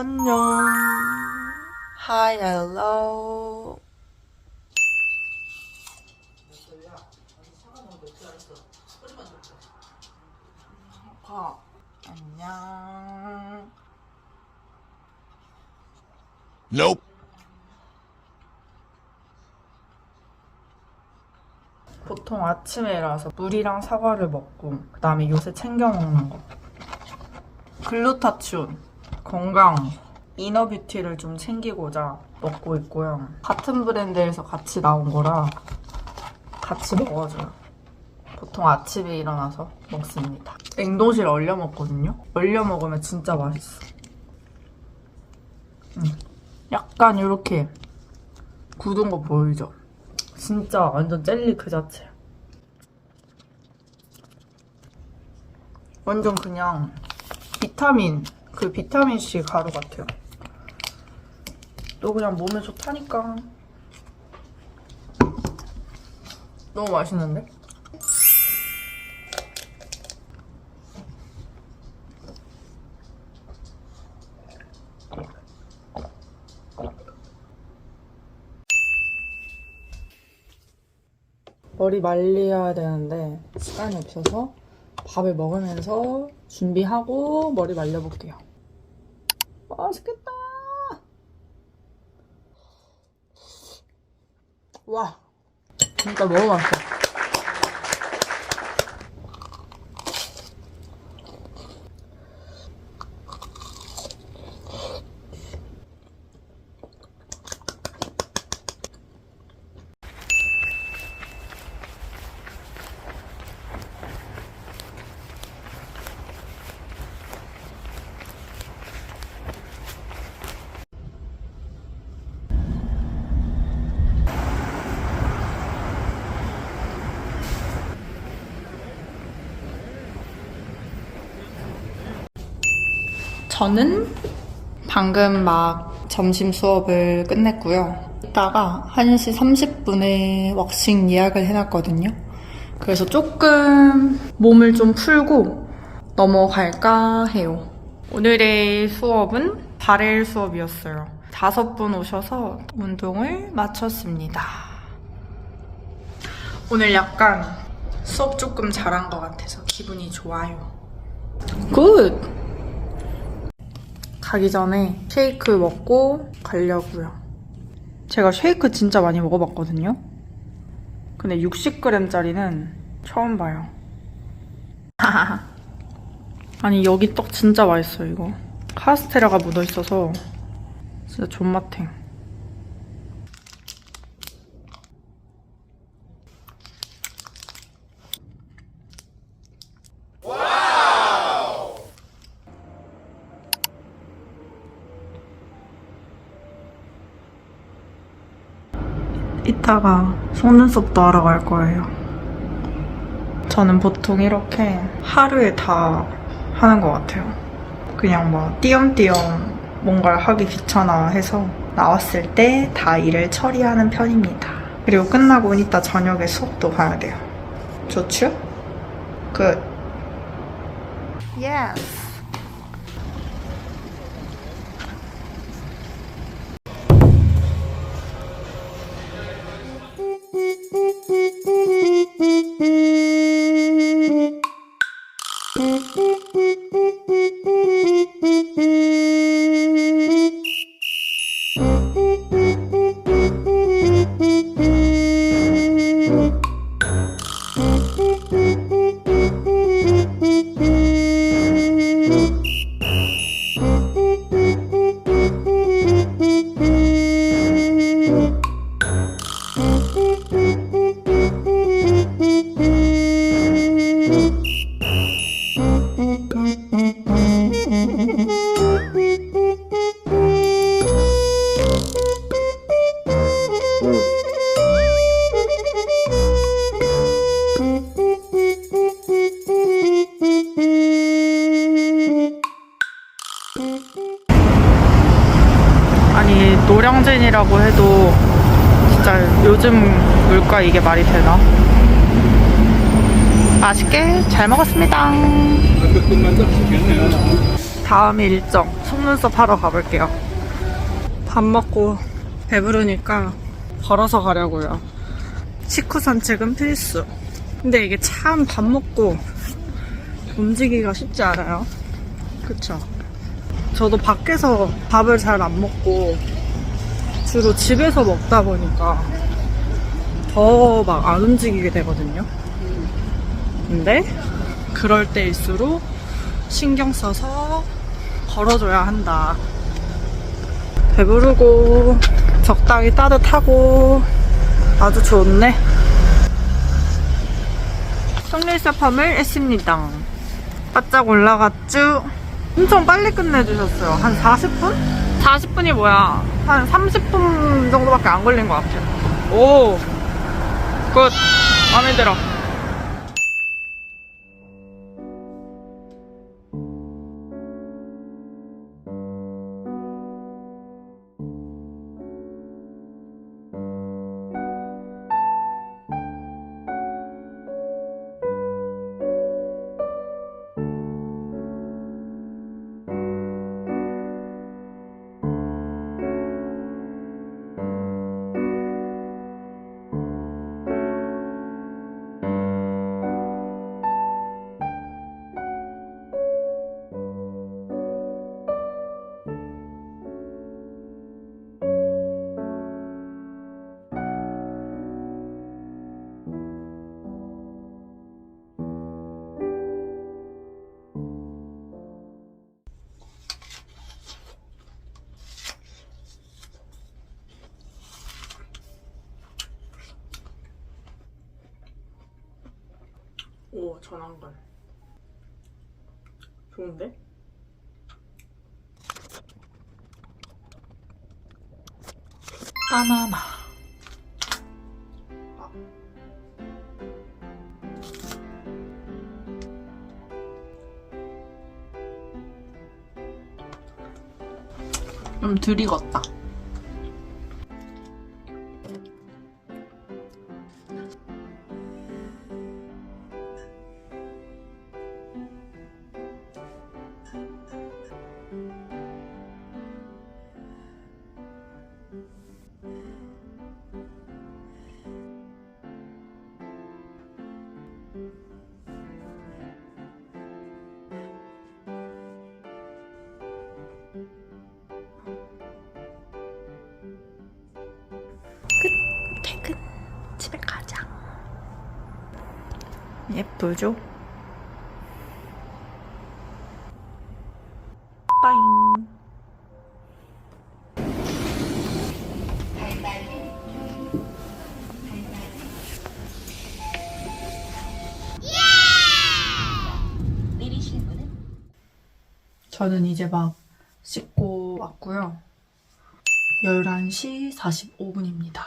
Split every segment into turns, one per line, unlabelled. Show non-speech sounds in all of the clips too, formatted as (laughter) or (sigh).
안녕. Hi, hello. 어, 안녕.
Nope.
보통 아침에 일어나서 물이랑 사과를 먹고 그 다음에 요새 챙겨 먹는 거 글루타치온 건강 이너뷰티를 좀 챙기고자 먹고 있고요 같은 브랜드에서 같이 나온 거라 같이 먹어줘요 보통 아침에 일어나서 먹습니다 냉동실에 얼려 먹거든요 얼려 먹으면 진짜 맛있어 음. 약간 이렇게 굳은 거 보이죠? 진짜 완전 젤리 그 자체. 완전 그냥 비타민, 그 비타민 C 가루 같아요. 또 그냥 몸에 좋다니까. 너무 맛있는데? 머리 말려야 되는데 시간이 없어서 밥을 먹으면서 준비하고 머리 말려볼게요. 맛있겠다. 와, 진짜 너무 맛있어. 저는 방금 막 점심 수업을 끝냈고요. 이따가 1시 30분에 왁싱 예약을 해놨거든요. 그래서 조금 몸을 좀 풀고 넘어갈까 해요. 오늘의 수업은 발레 수업이었어요. 다섯 분 오셔서 운동을 마쳤습니다. 오늘 약간 수업 조금 잘한 것 같아서 기분이 좋아요. 굿! 가기 전에 쉐이크 먹고 가려고요. 제가 쉐이크 진짜 많이 먹어봤거든요. 근데 60g짜리는 처음 봐요. (laughs) 아니 여기 떡 진짜 맛있어요 이거. 카스테라가 묻어있어서 진짜 존맛해. 이따가 속눈썹도 하러 갈 거예요. 저는 보통 이렇게 하루에 다 하는 것 같아요. 그냥 뭐 띄엄띄엄 뭔가를 하기 귀찮아 해서 나왔을 때 다 일을 처리하는 편입니다. 그리고 끝나고 이따 저녁에 수업도 봐야 돼요. 좋죠? 끝. Yes. 100%이라고 해도 진짜 요즘 물가 이게 말이 되나? 맛있게 잘 먹었습니다. 다음 일정 속눈썹 하러 가볼게요. 밥 먹고 배부르니까 걸어서 가려고요. 식후 산책은 필수. 근데 이게 참 밥 먹고 움직이기가 쉽지 않아요. 그쵸? 저도 밖에서 밥을 잘 안 먹고 주로 집에서 먹다 보니까 더 막 안 움직이게 되거든요. 근데 그럴 때일수록 신경 써서 걸어줘야 한다. 배부르고 적당히 따뜻하고 아주 좋네. 속눈썹함을 했습니다. 바짝 올라갔죠? 엄청 빨리 끝내주셨어요. 한 40분? 40분이 뭐야? 한 30분 정도밖에 안 걸린 것 같아요. 오! 굿! 마음에 들어. 오, 전환관. 좋은데? 바나나. 좀덜 익었다. 예쁘죠? 빠잉. 저는 이제 막 씻고 왔고요. 11시 45분입니다.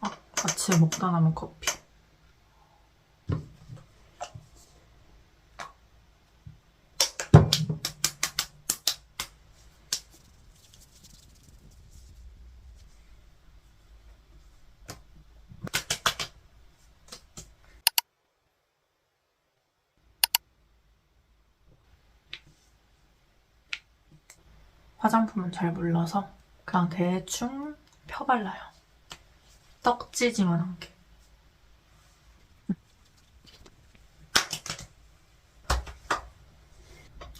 아, 아침에 먹다 남은 커피. 화장품은 잘 몰라서 그냥 대충 펴발라요. 떡지지만 한 게.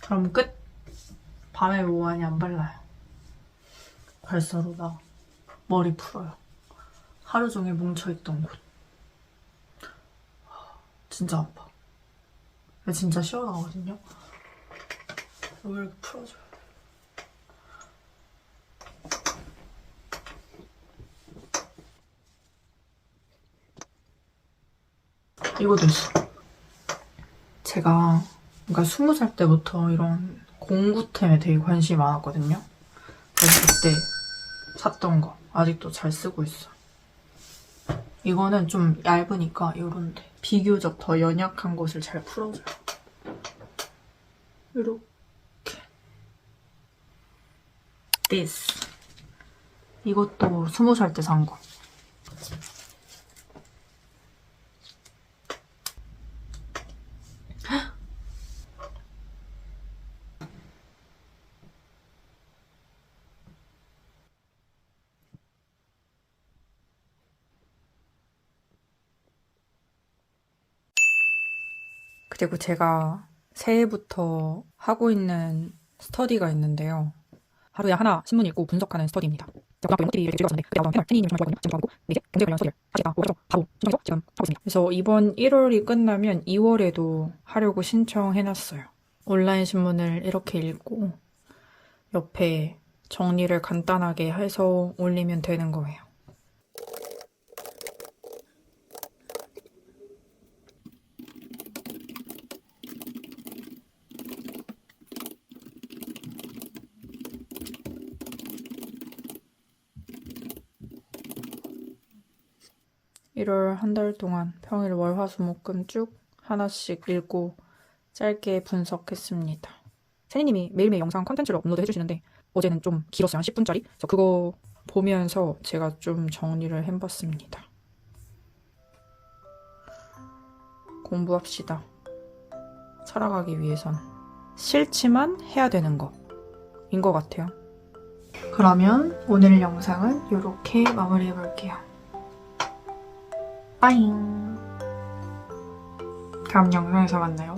그럼 끝. 밤에 뭐하니 안 발라요. 발사로 나 머리 풀어요. 하루 종일 뭉쳐있던 곳. 진짜 아파. 진짜 시원하거든요. 이렇게 풀어줘요. 이거도 있어. 제가 그러니까 스무 살 때부터 이런 공구템에 되게 관심이 많았거든요. 그래서 그때 샀던 거 아직도 잘 쓰고 있어. 이거는 좀 얇으니까 이런데 비교적 더 연약한 곳을 잘 풀어줘요. 이렇게. this. 이것도 스무 살 때 산 거. 그리고 제가 새해부터 하고 있는 스터디가 있는데요. 하루에 하나 신문 읽고 분석하는 스터디입니다. 그래서 이번 1월이 끝나면 2월에도 하려고 신청해놨어요. 온라인 신문을 이렇게 읽고 옆에 정리를 간단하게 해서 올리면 되는 거예요. 일월 한 달 동안 평일 월화수목금 쭉 하나씩 읽고 짧게 분석했습니다. 세니님이 매일매일 영상 컨텐츠를 업로드 해주시는데 어제는 좀 길었어요. 한 10분짜리. 그래서 그거 보면서 제가 좀 정리를 해봤습니다. 공부합시다. 살아가기 위해선 싫지만 해야 되는 거인 것 같아요. 그러면 오늘 영상은 이렇게 마무리해볼게요. 빠잉. 다음 영상에서 만나요.